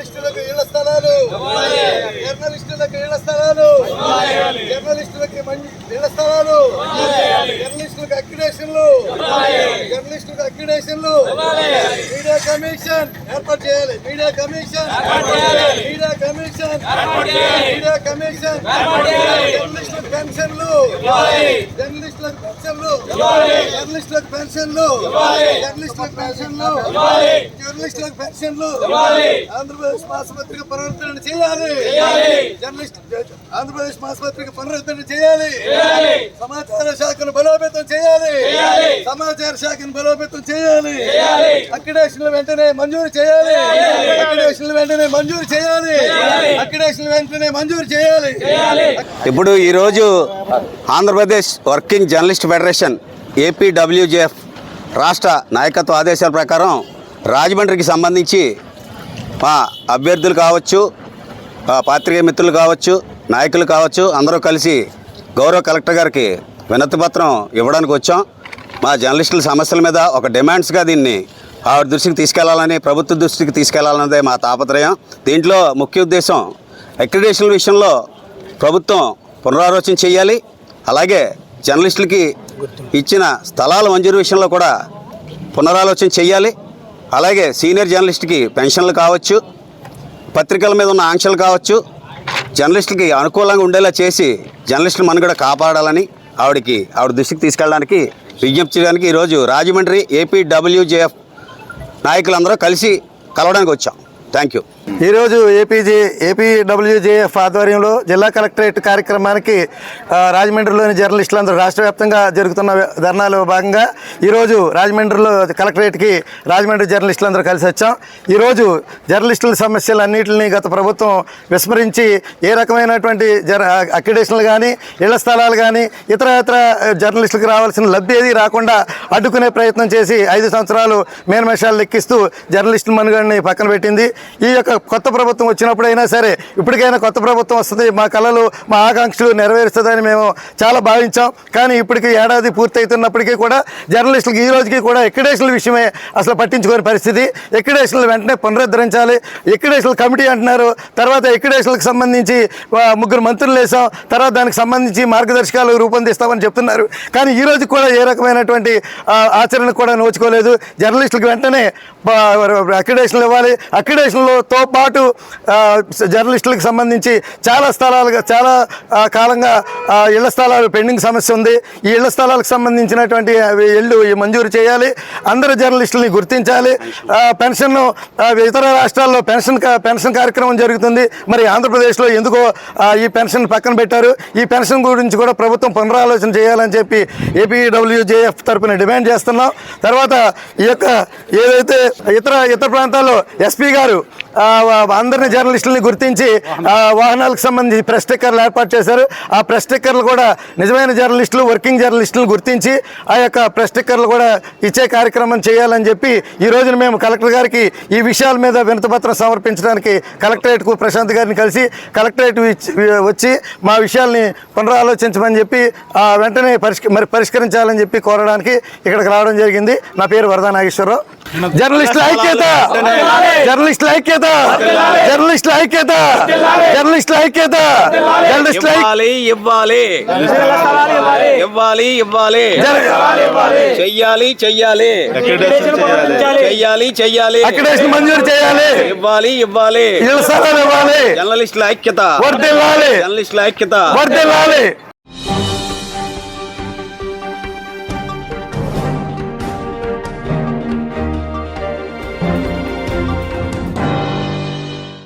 జర్నలిస్టులకు ఇళ్ళ స్థలాలు. జర్నలిస్టులకు ఇళ్ళ స్థలాలు. జర్నలిస్టులకి ఇళ్ళ స్థలాలు జర్నలిస్టులకు అక్రిడేషన్లు. జర్నలిస్టులకు అక్రిడేషన్లు. మీడియా కమిషన్ ఏర్పాటు చేయాలి. Media commission media commission media commission జర్నలిస్టులకు పెన్షన్లు. జర్నలిస్టులకు పెన్షన్లు. జర్నలిస్టులకు పెన్షన్లు. జర్నలిస్టులకు పెన్షన్లు. జర్నలిస్టులకు పెన్షన్లు. ఆంధ్రప్రదేశ్ మాసపత్రిక పునరుద్ధరణ చేయాలి. జర్నలిస్ట్ ఆంధ్రప్రదేశ్ మాసపత్రిక పునరుద్ధరణ చేయాలి. సమాచార శాఖను బలోపేతం చేయాలి. సమాచార శాఖను బలోపేతం చేయాలి. అక్రిడేషన్లు వెంటనే మంజూరు చేయాలి. అక్రిడేషన్లు వెంటనే మంజూరు చేయాలి. అక్రిడేషన్లు వెంటనే మంజూరు చేయాలి. ఇప్పుడు ఈరోజు Andhra Pradesh working journalist federation APWJF రాష్ట్ర నాయకత్వ ఆదేశాల ప్రకారం రాజమండ్రికి సంబంధించి మా అభ్యర్థులు కావచ్చు పాత్రికేయ మిత్రులు కావచ్చు నాయకులు కావచ్చు అందరూ కలిసి గౌరవ కలెక్టర్ గారికి వినతి పత్రం ఇవ్వడానికి వచ్చాం. మా జర్నలిస్టుల సమస్యల మీద ఒక డిమాండ్స్గా దీన్ని ఆవిడ దృష్టికి తీసుకెళ్ళాలని ప్రభుత్వ దృష్టికి తీసుకెళ్ళాలన్నదే మా తాపత్రయం. దీంట్లో ముఖ్య ఉద్దేశం అక్రిడేషన్ విషయంలో ప్రభుత్వం పునరాలోచన చేయాలి. అలాగే జర్నలిస్టులకి ఇచ్చిన స్థలాల మంజూరు విషయంలో కూడా పునరాలోచన చేయాలి. అలాగే సీనియర్ జర్నలిస్ట్కి పెన్షన్లు కావచ్చు పత్రికల మీద ఉన్న ఆంక్షలు కావచ్చు జర్నలిస్టులకి అనుకూలంగా ఉండేలా చేసి జర్నలిస్టుల మనుగడ కాపాడాలని ఆవిడకి ఆవిడ దృష్టికి తీసుకెళ్ళడానికి విజ్ఞప్తి చేయడానికి ఈరోజు రాజమండ్రి ఏపీడబ్ల్యూజేఎఫ్ నాయకులందరూ కలిసి కలవడానికి వచ్చాం. Thank you. ఈరోజు ఏపీజీ ఏపీడబ్ల్యూజేఎఫ్ ఆధ్వర్యంలో జిల్లా కలెక్టరేట్ కార్యక్రమానికి రాజమండ్రిలోని జర్నలిస్టులందరూ రాష్ట్ర వ్యాప్తంగా జరుగుతున్న ధర్నాలో భాగంగా ఈరోజు రాజమండ్రిలో కలెక్టరేట్కి రాజమండ్రి జర్నలిస్టులందరూ కలిసి వచ్చాం. ఈరోజు జర్నలిస్టుల సమస్యలన్నింటినీ గత ప్రభుత్వం విస్మరించి ఏ రకమైనటువంటి జర్ అక్రిడేషన్లు కానీ ఇళ్ళ స్థలాలు కానీ ఇతర ఇతర జర్నలిస్టులకు రావాల్సిన లబ్ధి ఏది రాకుండా అడ్డుకునే ప్రయత్నం చేసి ఐదు సంవత్సరాలు మేనమేషాలు లెక్కిస్తూ జర్నలిస్టుల మనుగడని పక్కన పెట్టింది. ఈ యొక్క కొత్త ప్రభుత్వం వచ్చినప్పుడైనా సరే ఇప్పటికైనా కొత్త ప్రభుత్వం వస్తుంది. మా కళలు మా ఆకాంక్షలు నెరవేరుస్తుందని మేము చాలా భావించాం. కానీ ఇప్పటికి ఏడాది పూర్తవుతున్నప్పటికీ కూడా జర్నలిస్టులకు ఈ రోజుకి కూడా ఎక్కడేషన్ల విషయమే అసలు పట్టించుకోని పరిస్థితి. ఎక్కడేషన్లు వెంటనే పునరుద్ధరించాలి. ఎక్కడేషన్ల కమిటీ అంటున్నారు. తర్వాత ఎక్కడేషన్లకు సంబంధించి ముగ్గురు మంత్రులు వేసాం తర్వాత దానికి సంబంధించి మార్గదర్శకాలు రూపొందిస్తామని చెప్తున్నారు. కానీ ఈ రోజు కూడా ఏ రకమైనటువంటి ఆచరణ కూడా నోచుకోలేదు. జర్నలిస్టులకు వెంటనే అక్రిడేషన్లు ఇవ్వాలి. అక్రిడేషన్లతో పాటు జర్నలిస్టులకు సంబంధించి చాలా స్థలాలుగా చాలా కాలంగా ఇళ్ళ స్థలాలు పెండింగ్ సమస్య ఉంది. ఈ ఇళ్ళ స్థలాలకు సంబంధించినటువంటి ఇళ్ళు మంజూరు చేయాలి. అందరు జర్నలిస్టులని గుర్తించాలి. ఆ, పెన్షన్ ఇతర రాష్ట్రాల్లో పెన్షన్ పెన్షన్ కార్యక్రమం జరుగుతుంది. మరి ఆంధ్రప్రదేశ్లో ఎందుకో ఈ పెన్షన్ పక్కన పెట్టారు. ఈ పెన్షన్ గురించి కూడా ప్రభుత్వం పునరాలోచన చేయాలని చెప్పి ఏపీడబ్ల్యూజేఎఫ్ తరపున డిమాండ్ చేస్తున్నాం. తర్వాత ఈ యొక్క ఏదైతే ఇతర ఇతర ప్రాంతాల్లో ఎస్పీ గారు అందరిని జర్నలిస్టులని గుర్తించి ఆ, వాహనాలకు సంబంధించి ప్రెస్ స్టిక్కర్లు ఏర్పాటు చేశారు. ఆ ప్రెస్ స్టిక్కర్లు కూడా నిజమైన జర్నలిస్టులు వర్కింగ్ జర్నలిస్టులను గుర్తించి ఆ యొక్క ప్రెస్ స్టిక్కర్లు కూడా ఇచ్చే కార్యక్రమం చేయాలని చెప్పి ఈ రోజున మేము కలెక్టర్ గారికి ఈ విషయాల మీద వినతిపత్రం సమర్పించడానికి కలెక్టరేట్కు ప్రశాంత్ గారిని కలిసి కలెక్టరేట్ వచ్చి మా విషయాల్ని పునరాలోచించమని చెప్పి ఆ, వెంటనే పరిష్క మరి పరిష్కరించాలని చెప్పి కోరడానికి ఇక్కడికి రావడం జరిగింది. నా పేరు వరదా నాగేశ్వరరావు. జర్నలిస్టుల ఐక్యత! జర్నలిస్టుల ఐక్యత! జర్నలిస్టుల ఐక్యత జర్నలిస్టుల ఐక్యత జర్నలిస్టుల ఐక్యత ఇవ్వాలి ఇవ్వాలి ఇవ్వాలి ఇవ్వాలి చెయ్యాలి చెయ్యాలి చెయ్యాలి చెయ్యాలి అక్రిడేషన్ మంజూరు చేయాలి ఇవ్వాలి ఇవ్వాలి ఇళ్ళ స్థలాలు ఇవ్వాలి జర్నలిస్టుల ఐక్యత వర్దిల్లాలి జర్నలిస్టుల ఐక్యత వర్దిల్లాలి